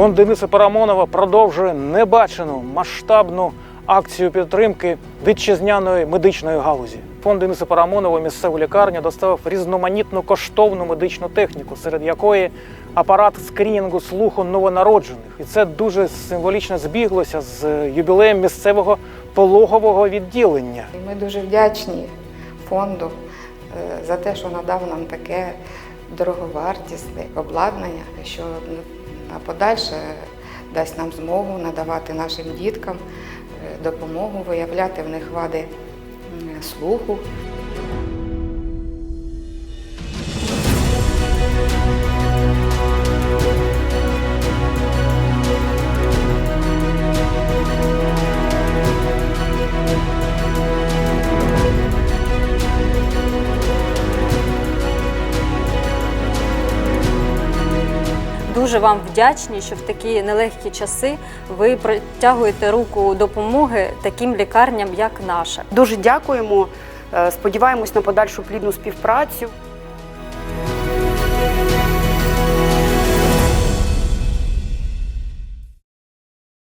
Фонд Дениса Парамонова продовжує небачену масштабну акцію підтримки вітчизняної медичної галузі. Фонд Дениса Парамонова місцеву лікарню доставив різноманітну коштовну медичну техніку, серед якої апарат скрінінгу слуху новонароджених. І це дуже символічно збіглося з юбілеєм місцевого пологового відділення. Ми дуже вдячні фонду е, за те, що надав нам таке дороговартісне обладнання, що на подальше дасть нам змогу надавати нашим діткам е, допомогу, виявляти в них вади слуху. Дуже вам вдячні, що в такі нелегкі часи ви протягуєте руку допомоги таким лікарням, як наша. Дуже дякуємо. е, Сподіваємось на подальшу плідну співпрацю.